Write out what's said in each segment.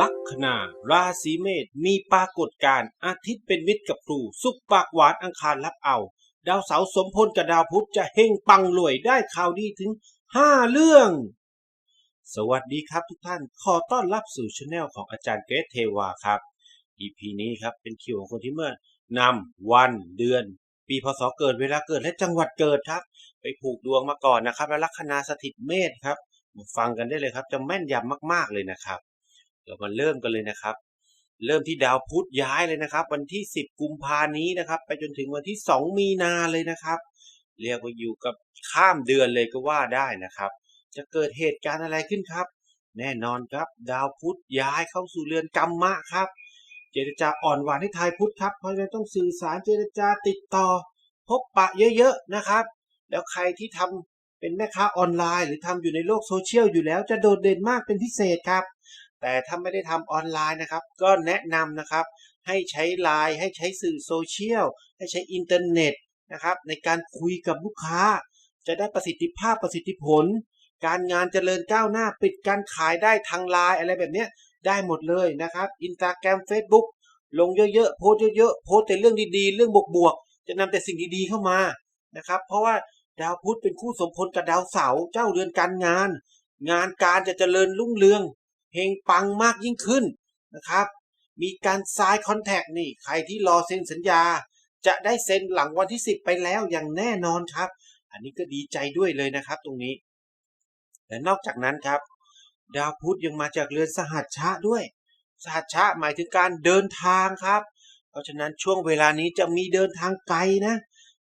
ลัคนาราศีเมษมีปรากฏการณ์อาทิตย์เป็นมิตรกับครู สุขปากหวานอังคารรับเอา ดาวเสาร์สมพลกับดาวพุธจะเฮงปังรวยได้ข่าวดีถึง 5 เรื่อง สวัสดีครับทุกท่านขอต้อนรับสู่ช anel ของอาจารย์เกรทเทวาครับ EP นี้ครับเป็นคิวของคนที่เมื่อนำวันเดือน ปีพศเกิดเวลาเกิดและจังหวัดเกิดครับ ไปผูกดวงมาก่อนนะครับ และลัคนาสถิตเมษครับฟังกันได้เลยครับจะแม่นยำมาก ๆเลยนะครับ เรามาเริ่มกันเลยนะครับ เริ่มที่ดาวพุธย้ายเลยนะครับ วันที่ 10 กุมภานี้นะครับ ไปจนถึงวันที่ 2 มีนาเลยนะครับ เรียกว่าอยู่กับข้ามเดือนเลยก็ว่าได้นะครับ จะเกิดเหตุการณ์อะไรขึ้นครับ แน่นอนครับ ดาวพุธย้ายเข้าสู่เรือนกรรมะครับ เจรจาอ่อนหวานให้ทายพุธครับ เพราะฉะนั้นต้องสื่อสารเจรจาติดต่อ พบปะเยอะๆนะครับ แล้วใครที่ทำเป็นแม่ค้าออนไลน์ หรือทำอยู่ในโลกโซเชียลอยู่แล้วจะโดดเด่นมากเป็นพิเศษครับ แต่ถ้าไม่ได้ทำออนไลน์นะครับ ก็แนะนำนะครับ ให้ใช้ไลน์ให้ใช้สื่อโซเชียลให้ใช้อินเทอร์เน็ตนะครับ ในการคุยกับลูกค้า จะได้ประสิทธิภาพประสิทธิผล การงานเจริญก้าวหน้าปิดการขายได้ทางไลน์อะไรแบบนี้ได้หมดเลยนะครับอินสตาแกรมเฟซบุ๊กลงเยอะๆโพสเยอะๆโพสแต่เรื่องดีๆ เรื่องบวกๆจะนำแต่สิ่งดีๆเข้ามานะครับ เพราะว่าดาวพุธเป็นคู่สมพลกับดาวเสาร์เจ้าเรือนการงาน งานการจะเจริญรุ่งเรือง เฮงปังมากยิ่งขึ้นนะครับ มีการซายคอนแทคนี่ใครที่รอเซ็นสัญญา จะได้เซ็นหลังวันที่ 10 ไปแล้วอย่างแน่นอนครับ อันนี้ก็ดีใจด้วยเลยนะครับตรงนี้ และนอกจากนั้นครับ ดาวพุธยังมาจากเรือนสหัชชะด้วย สหัชชะหมายถึงการเดินทางครับ เพราะฉะนั้นช่วงเวลานี้จะมีเดินทางไกลนะ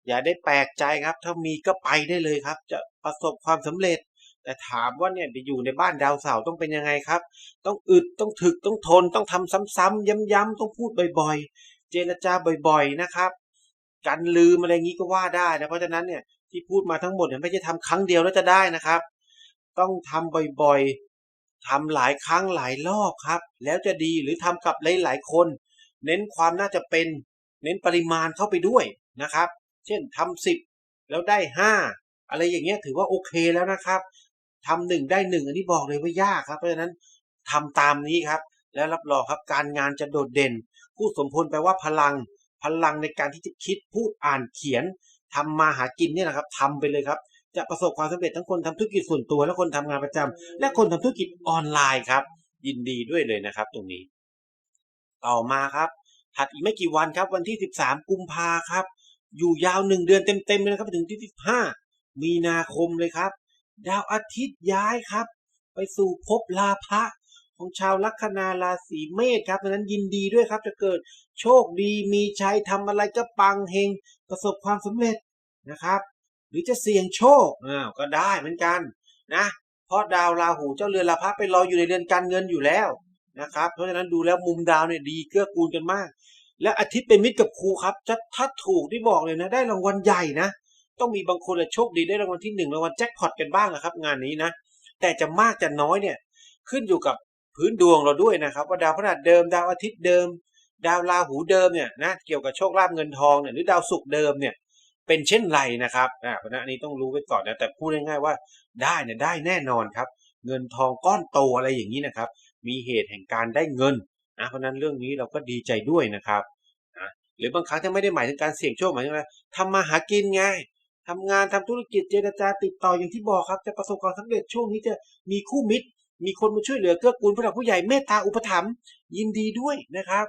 อย่าได้แปลกใจครับ ถ้ามีก็ไปได้เลยครับ จะประสบความสำเร็จ แต่ถามว่าเนี่ยไปอยู่ในบ้านดาวเสาต้องเป็นยังไงครับ ต้องอึดต้องถึกต้องทนต้องทำซ้ำๆย้ำๆต้องพูดบ่อยๆ เจรจาบ่อยๆนะครับกันลืมอะไรงี้ก็ว่าได้นะเพราะฉะนั้นเนี่ยที่พูดมาทั้งหมดเนี่ยไม่ใช่ทำครั้งเดียวแล้วจะได้นะครับ ต้องทำบ่อยๆทำหลายครั้งหลายรอบครับ แล้วจะดีหรือทำกับหลายๆคน เน้นความน่าจะเป็น เน้นปริมาณเข้าไปด้วยนะครับ เช่นทำสิบแล้วได้ห้าอะไรอย่างเงี้ยถือว่าโอเคแล้วนะครับ ทำหนึ่งได้หนึ่งอันนี้บอกเลยว่ายากครับ เพราะฉะนั้นทำตามนี้ครับ แล้วรับรองครับการงานจะโดดเด่นผู้สมพลแปลว่าพลัง พลังในการที่จะคิดพูดอ่านเขียนทำมาหากินเนี่ยนะครับทำไปเลยครับ จะประสบความสำเร็จทั้งคนทำธุรกิจส่วนตัว และคนทำงานประจำและคนทำธุรกิจออนไลน์ครับ ยินดีด้วยเลยนะครับ ตรงนี้ ต่อมาครับ ถัดอีกไม่กี่วันครับ วันที่ 13 กุมภาครับ อยู่ยาวหนึ่งเดือนเต็มๆเลยนะครับไปถึงที่15มีนาคมเลยครับ ดาวอาทิตย์ย้ายครับ ไปสู่ภพลาภะของชาวลัคนาราศีเมษครับดังนั้นยินดีด้วยครับ จะเกิดโชคดีมีชัยทำอะไรก็ปังเฮงประสบความสำเร็จนะครับ หรือจะเสี่ยงโชคอ้าวก็ได้เหมือนกันนะเพราะดาวราหูเจ้าเรือนลาภะไปรออยู่ในเรือนการเงินอยู่แล้วนะครับ เพราะฉะนั้นดูแล้วมุมดาวเนี่ยดีเกื้อกูลกันมาก และอาทิตย์เป็นมิตรกับครูครับจะถ้าถูกที่บอกเลยนะ ได้รางวัลใหญ่นะ ต้องมีบางคนโชคดีได้รางวัลที่หนึ่งรางวัลแจ็คพอตกันบ้างนะครับ งานนี้นะ แต่จะมากจะน้อยเนี่ย ขึ้นอยู่กับพื้นดวงเราด้วยนะครับ ว่าดาวพฤหัสเดิม ดาวอาทิตย์เดิม ดาวราหูเดิมเนี่ยนะเกี่ยวกับโชคลาภเงินทองเนี่ยหรือดาวศุกร์เดิมเนี่ยเป็นเช่นไรนะครับอ่าเพราะนั้นอันนี้ต้องรู้ไว้ก่อนนะแต่พูดง่ายๆว่าได้เนี่ยได้แน่นอนครับ เงินทองก้อนโตอะไรอย่างนี้นะครับ มีเหตุแห่งการได้เงินนะเพราะนั้นเรื่องนี้เราก็ดีใจด้วยนะครับนะหรือบางครั้งถ้าไม่ได้หมายถึงการเสี่ยงโชคหมายถึงอะไรทำมาหากินไง ทำงานทำธุรกิจเจรจาติดต่ออย่างที่บอกครับ จะประสบความสำเร็จช่วงนี้จะมีคู่มิตร มีคนมาช่วยเหลือเกื้อกูลผู้หลักผู้ใหญ่เมตตาอุปถัมภ์ยินดีด้วยนะครับ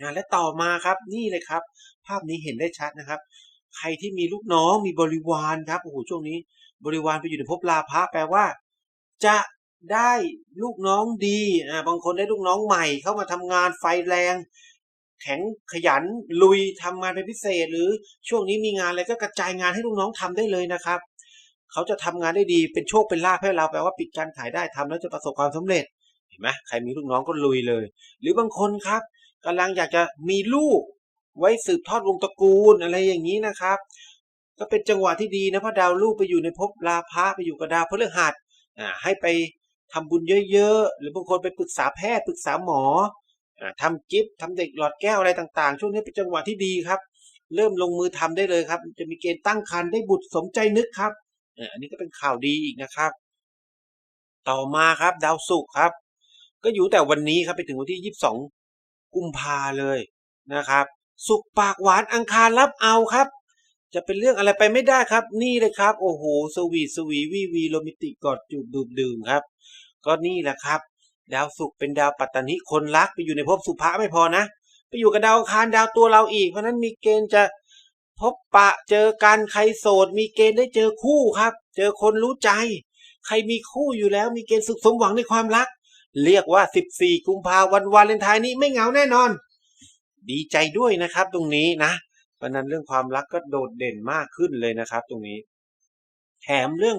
นะและต่อมาครับนี่เลยครับ ภาพนี้เห็นได้ชัดนะครับ ใครที่มีลูกน้องมีบริวารครับโอ้โหช่วงนี้ บริวารไปอยู่ในภพลาภะแปลว่า จะได้ลูกน้องดีอ่าบางคนได้ลูกน้องใหม่เข้ามาทำงานไฟแรง แข็งขยันลุยทำงานเป็นพิเศษ หรือช่วงนี้มีงานอะไรก็กระจายงานให้ลูกน้องทำได้เลยนะครับ เขาจะทำงานได้ดีเป็นโชคเป็นลาภให้เราแปลว่าปิดการขายได้ทำแล้วจะประสบความสำเร็จเห็นไหมใครมีลูกน้องก็ลุยเลย หรือบางคนครับกำลังอยากจะมีลูก ไว้สืบทอดวงตระกูลอะไรอย่างนี้นะครับ ก็เป็นจังหวะที่ดีนะพระดาวลูกไปอยู่ในภพลาภะไปอยู่กับดาวพฤหัสอ่าให้ไปทำบุญเยอะๆ หรือบางคนไปปรึกษาแพทย์ปรึกษาหมอ อ่าทำกิฟต์ทำเด็กหลอดแก้วอะไรต่างๆ ช่วงนี้เป็นจังหวะที่ดีครับ เริ่มลงมือทำได้เลยครับ จะมีเกณฑ์ตั้งครรภ์ได้บุตรสมใจนึกครับอันนี้ก็เป็นข่าวดีอีกนะครับ ต่อมาครับดาวศุกร์ครับ ก็อยู่แต่วันนี้ครับไปถึงวันที่ 22 กุมภาเลยนะครับสุกปากหวานอังคารรับเอาครับ จะเป็นเรื่องอะไรไปไม่ได้ครับ นี่เลยครับ โอ้โห สวีทสวีวีวีโรมนติกกอดจูบดื่มดื่มครับ ก็นี่แหละครับ ดาวศุกร์เป็นดาวปัตตานิคนรักไปอยู่ในภพสุภะไม่พอนะ ไปอยู่กับดาวคารดาวตัวเราอีก เพราะนั้นมีเกณฑ์จะพบปะเจอกันใครโสด มีเกณฑ์ได้เจอคู่ครับ เจอคนรู้ใจ ใครมีคู่อยู่แล้วมีเกณฑ์สุขสมหวังในความรัก เรียกว่า 14 กุมภาวันวาเลนไทน์นี้ไม่เหงาแน่นอน ดีใจด้วยนะครับตรงนี้นะเพราะนั้นเรื่องความรักก็โดดเด่นมากขึ้นเลยนะครับ ตรงนี้ แถมเรื่อง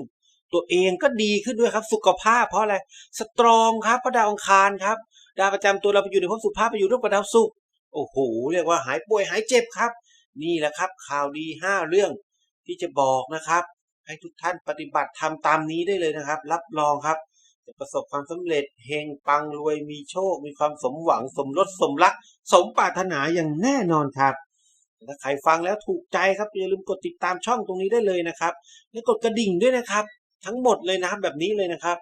ตัวเองก็ดีขึ้นด้วยครับ สุขภาพเพราะอะไรสตรองครับเพราะดาวอังคารครับ ดาวประจำตัวเราไปอยู่ในภพสุภาพไปอยู่ร่วมกับดาวศุกร์โอ้โหเรียกว่าหายป่วยหายเจ็บครับ นี่แหละครับ ข่าวดีห้าเรื่องที่จะบอกนะครับ ให้ทุกท่านปฏิบัติทำตามนี้ได้เลยนะครับ รับรองครับ จะประสบความสำเร็จเฮงปังรวยมีโชค มีความสมหวังสมรสสมรัก สมปรารถนาอย่างแน่นอนครับถ้าใครฟังแล้วถูกใจครับอย่าลืมกดติดตามช่องตรงนี้ได้เลยนะครับ และกดกระดิ่งด้วยนะครับ ทั้งหมดเลยนะครับแบบนี้เลยนะครับ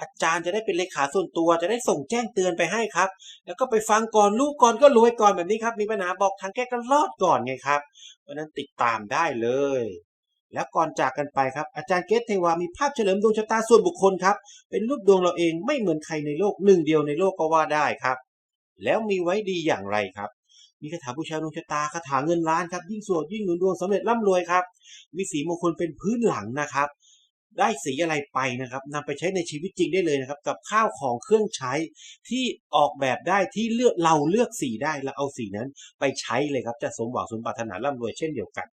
อาจารย์จะได้เป็นเลขาส่วนตัวจะได้ส่งแจ้งเตือนไปให้ครับ แล้วก็ไปฟังก่อนลูกก่อนก็รวยก่อนแบบนี้ครับ มีปัญหาบอกทางแก้ก็รอดก่อนไงครับเพราะนั้นติดตามได้เลย แล้วก่อนจากกันไปครับ อาจารย์เกตเทวามีภาพเฉลิมดวงชะตาส่วนบุคคลครับ เป็นรูปดวงเราเองไม่เหมือนใครในโลกหนึ่งเดียวในโลกก็ว่าได้ครับ แล้วมีไว้ดีอย่างไรครับมีคาถาบูชาดวงชะตาคาถาเงินล้านครับยิ่งสวดยิ่งหนุนดวงสำเร็จร่ำรวยครับ มีสีมงคลเป็นพื้นหลังนะครับ ได้สีอะไรไปนะครับนำไปใช้ในชีวิตจริงได้เลยนะครับ กับข้าวของเครื่องใช้ที่ออกแบบได้ที่เลือกเราเลือกสีได้แล้วเอาสีนั้นไปใช้เลยครับจะสมหวังสมปรารถนาร่ำรวยเช่นเดียวกัน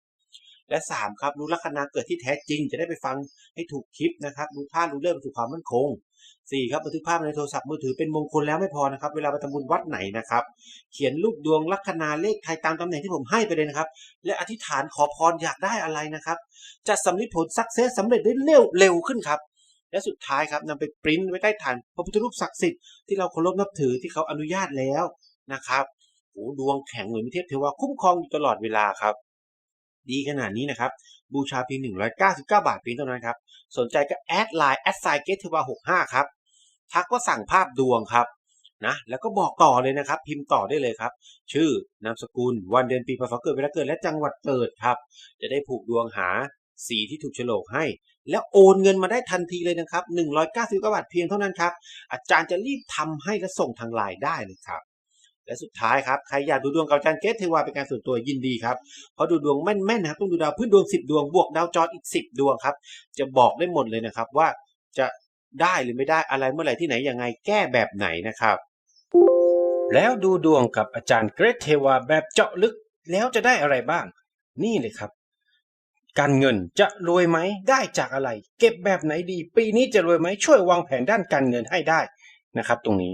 และสามครับ รู้ลัคนาเกิดที่แท้จริง จะได้ไปฟังให้ถูกคลิปนะครับ รู้ท่ารู้เรื่องสู่ความมั่นคงสี่ครับบันทึกภาพในโทรศัพท์มือถือเป็นมงคลแล้วไม่พอนะครับ เวลาไปทำบุญวัดไหนนะครับ เขียนรูปดวงลัคนาเลขไทยตามตำแหน่งที่ผมให้ไปเลยนะครับ และอธิษฐานขอพรอยากได้อะไรนะครับ จะสำเร็จผลสักเซสสำเร็จได้เร็วเร็วขึ้นครับและสุดท้ายครับนำไปปริ้นไว้ใต้ฐานพระพุทธรูปศักดิ์สิทธิ์ที่เราเคารพนับถือที่เขาอนุญาตแล้วนะครับโอ้ดวงแข็งเหมือนเทพเทวาคุ้มครองอยู่ตลอดเวลาครับ ดีขนาดนี้นะครับ บูชาเพียง 199 บาทเพียงเท่านั้นครับ สนใจก็แอดไลน์แอดไซเกตเทวา65 ครับ ทักว่าสั่งภาพดวงครับนะแล้วก็บอกต่อเลยนะครับ พิมพ์ต่อได้เลยครับ ชื่อนามสกุล วันเดือนปีพศเกิดเวลาเกิดและจังหวัดเกิดครับ จะได้ผูกดวงหาสีที่ถูกโฉลกให้ แล้วโอนเงินมาได้ทันทีเลยนะครับ199บาทเพียงเท่านั้นครับ อาจารย์จะรีบทำให้และส่งทางไลน์ได้เลยครับ และสุดท้ายครับใครอยากดูดวงกับอาจารย์เกตเทวาเป็นการส่วนตัวยินดีครับเพราะดูดวงแม่นๆนะครับต้องดูดาวพื้นดวง 10 ดวงบวกดาวจรอีก 10 ดวงครับจะบอกได้หมดเลยนะครับว่าจะได้หรือไม่ได้อะไรเมื่อไหร่ที่ไหนยังไงแก้แบบไหนนะครับ แล้วดูดวงกับอาจารย์เกรทเทวาแบบเจาะลึกแล้วจะได้อะไรบ้าง นี่เลยครับ การเงินจะรวยไหมได้จากอะไร เก็บแบบไหนดี ปีนี้จะรวยไหมช่วยวางแผนด้านการเงินให้ได้นะครับ ตรงนี้